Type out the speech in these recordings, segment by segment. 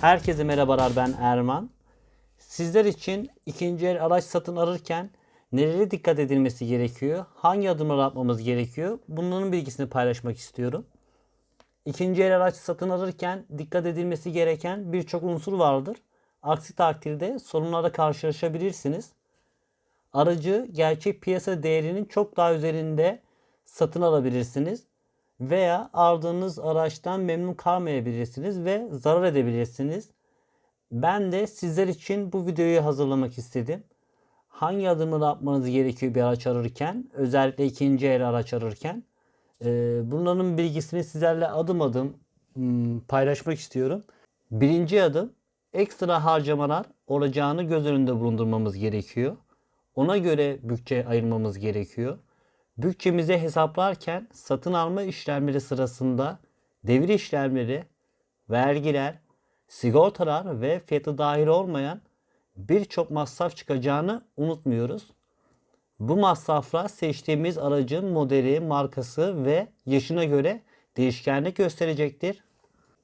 Herkese merhabalar ben Erman. Sizler için ikinci el araç satın alırken nelere dikkat edilmesi gerekiyor? Hangi adımları atmamız gerekiyor? Bunların bilgisini paylaşmak istiyorum. İkinci el araç satın alırken dikkat edilmesi gereken birçok unsur vardır. Aksi takdirde sorunlara karşılaşabilirsiniz. Aracı gerçek piyasa değerinin çok daha üzerinde satın alabilirsiniz veya aldığınız araçtan memnun kalmayabilirsiniz ve zarar edebilirsiniz. Ben de sizler için bu videoyu hazırlamak istedim. Hangi adımları atmanız gerekiyor bir araç ararken, özellikle ikinci el araç ararken. Ee, Bunların bilgisini sizlerle adım adım hmm, paylaşmak istiyorum. Birinci adım ekstra harcamalar olacağını göz önünde bulundurmamız gerekiyor. Ona göre bütçe ayırmamız gerekiyor. Bütçemizi hesaplarken satın alma işlemleri sırasında devir işlemleri, vergiler, sigortalar ve fiyatı dahil olmayan birçok masraf çıkacağını unutmuyoruz. Bu masraflar seçtiğimiz aracın modeli, markası ve yaşına göre değişkenlik gösterecektir.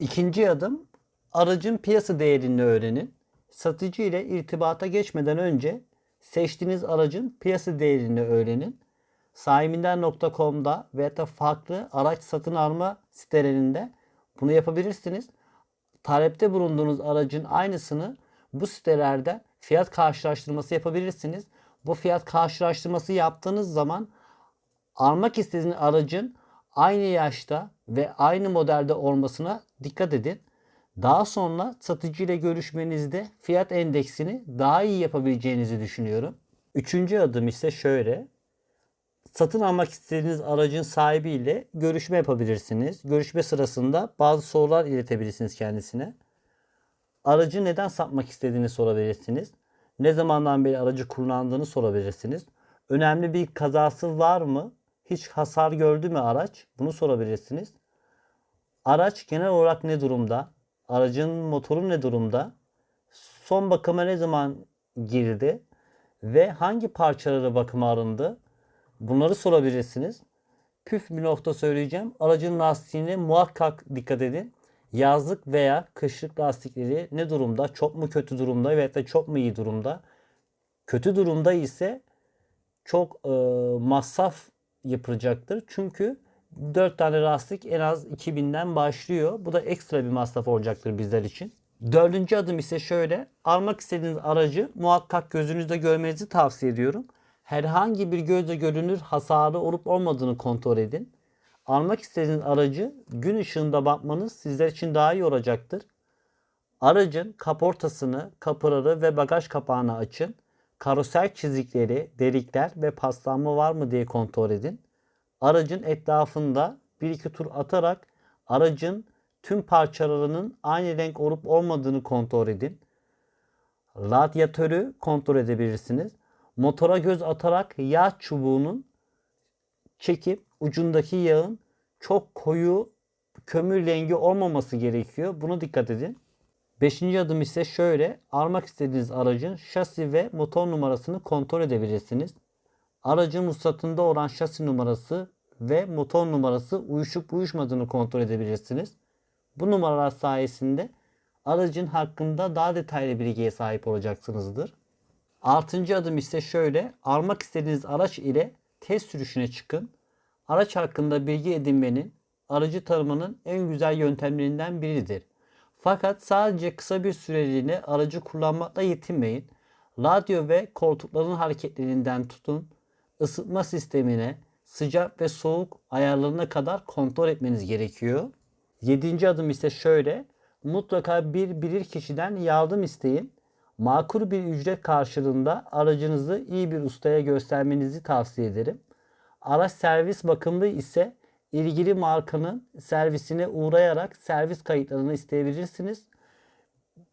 İkinci adım aracın piyasa değerini öğrenin. Satıcı ile irtibata geçmeden önce seçtiğiniz aracın piyasa değerini öğrenin. Sahibinden.com'da veya da farklı araç satın alma sitelerinde bunu yapabilirsiniz. Talepte bulunduğunuz aracın aynısını bu sitelerde fiyat karşılaştırması yapabilirsiniz. Bu fiyat karşılaştırması yaptığınız zaman almak istediğiniz aracın aynı yaşta ve aynı modelde olmasına dikkat edin. Daha sonra satıcı ile görüşmenizde fiyat endeksini daha iyi yapabileceğinizi düşünüyorum. Üçüncü adım ise şöyle. Satın almak istediğiniz aracın sahibiyle görüşme yapabilirsiniz. Görüşme sırasında bazı sorular iletebilirsiniz kendisine. Aracı neden satmak istediğini sorabilirsiniz. Ne zamandan beri aracı kullandığını sorabilirsiniz. Önemli bir kazası var mı? Hiç hasar gördü mü araç? Bunu sorabilirsiniz. Araç genel olarak ne durumda? Aracın motoru ne durumda? Son bakıma ne zaman girdi? Ve hangi parçaları bakıma alındı? Bunları sorabilirsiniz. Püf bir nokta söyleyeceğim. Aracın lastiğine muhakkak dikkat edin. Yazlık veya kışlık lastikleri ne durumda? Çok mu kötü durumda veya da çok mu iyi durumda? Kötü durumda ise çok e, masraf yapılacaktır. Çünkü 4 tane lastik en az 2000'den başlıyor. Bu da ekstra bir masraf olacaktır bizler için. Dördüncü adım ise şöyle. Almak istediğiniz aracı muhakkak gözünüzde görmenizi tavsiye ediyorum. Herhangi bir gözle görünür hasarı olup olmadığını kontrol edin. Almak istediğiniz aracı gün ışığında bakmanız sizler için daha iyi olacaktır. Aracın kaportasını, kapıları ve bagaj kapağını açın. Karosel çizikleri, delikler ve paslanma var mı diye kontrol edin. Aracın etrafında bir iki tur atarak aracın tüm parçalarının aynı renk olup olmadığını kontrol edin. Radyatörü kontrol edebilirsiniz. Motora göz atarak yağ çubuğunun çekip ucundaki yağın çok koyu kömür rengi olmaması gerekiyor. Buna dikkat edin. Beşinci adım ise şöyle. Almak istediğiniz aracın şasi ve motor numarasını kontrol edebilirsiniz. Aracın ruhsatında olan şasi numarası ve motor numarası uyuşup uyuşmadığını kontrol edebilirsiniz. Bu numaralar sayesinde aracın hakkında daha detaylı bilgiye sahip olacaksınızdır. Altıncı adım ise şöyle. Almak istediğiniz araç ile test sürüşüne çıkın. Araç hakkında bilgi edinmenin aracı tanımanın en güzel yöntemlerinden biridir. Fakat sadece kısa bir süreliğine aracı kullanmakla yetinmeyin. Radyo ve koltukların hareketlerinden tutun, ısıtma sistemine, sıcak ve soğuk ayarlarına kadar kontrol etmeniz gerekiyor. Yedinci adım ise şöyle. Mutlaka bir bilir kişiden yardım isteyin. Makul bir ücret karşılığında aracınızı iyi bir ustaya göstermenizi tavsiye ederim. Araç servis bakımlı ise ilgili markanın servisine uğrayarak servis kayıtlarını isteyebilirsiniz.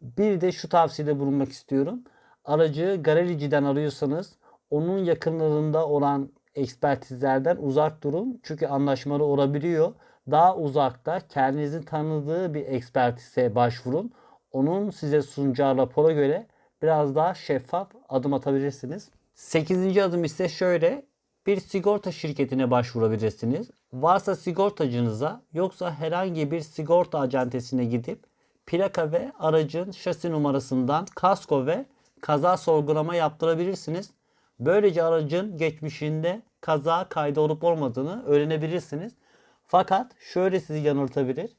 Bir de şu tavsiyede bulunmak istiyorum. Aracı garajciden arıyorsanız onun yakınlarında olan ekspertizlerden uzak durun. Çünkü anlaşmalı olabiliyor. Daha uzakta kendinizin tanıdığı bir ekspertize başvurun. Onun size sunacağı rapora göre biraz daha şeffaf adım atabilirsiniz. Sekizinci adım ise şöyle. Bir sigorta şirketine başvurabilirsiniz. Varsa sigortacınıza yoksa herhangi bir sigorta acentesine gidip plaka ve aracın şasi numarasından kasko ve kaza sorgulama yaptırabilirsiniz. Böylece aracın geçmişinde kaza kaydı olup olmadığını öğrenebilirsiniz. Fakat şöyle sizi yanıltabilir.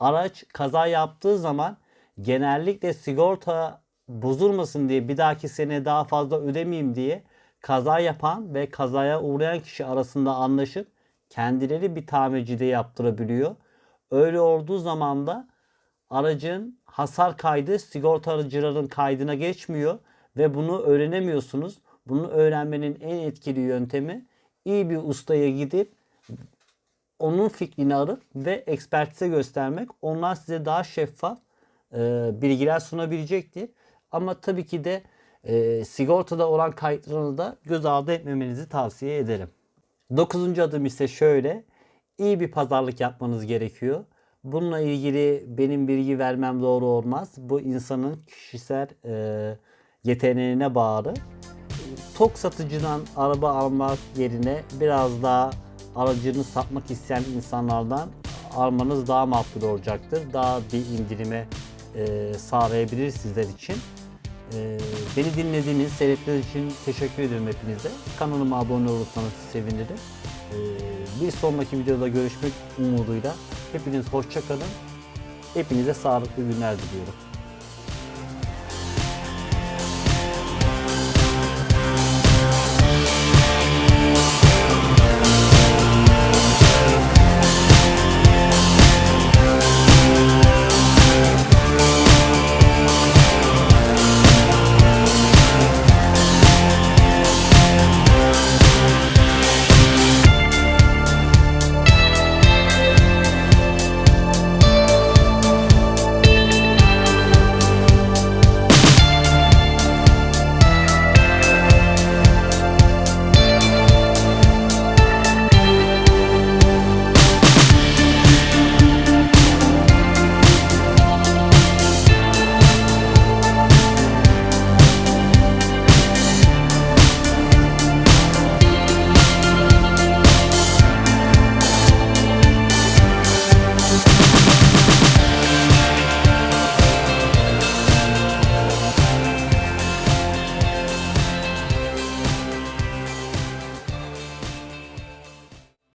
Araç kaza yaptığı zaman genellikle sigorta bozulmasın diye bir dahaki sene daha fazla ödemeyeyim diye kaza yapan ve kazaya uğrayan kişi arasında anlaşıp kendileri bir tamircide yaptırabiliyor. Öyle olduğu zaman da aracın hasar kaydı sigortacıların kaydına geçmiyor ve bunu öğrenemiyorsunuz. Bunu öğrenmenin en etkili yöntemi iyi bir ustaya gidip onun fikrini alıp ve ekspertize göstermek. Onlar size daha şeffaf e, bilgiler sunabilecektir. Ama tabii ki de e, sigortada olan kayıtlarını da göz ardı etmemenizi tavsiye ederim. Dokuzuncu adım ise şöyle. İyi bir pazarlık yapmanız gerekiyor. Bununla ilgili benim bilgi vermem doğru olmaz. Bu insanın kişisel e, yeteneğine bağlı. Tok satıcıdan araba almak yerine biraz daha aracını satmak isteyen insanlardan almanız daha makbul olacaktır. Daha bir indirime e, sağlayabilir sizler için. E, beni dinlediğiniz, seyrettiğiniz için teşekkür ederim hepinize. Kanalıma abone olursanız sevinirim. E, bir sonraki videoda görüşmek umuduyla. Hepiniz hoşça kalın. Hepinize sağlıklı günler diliyorum.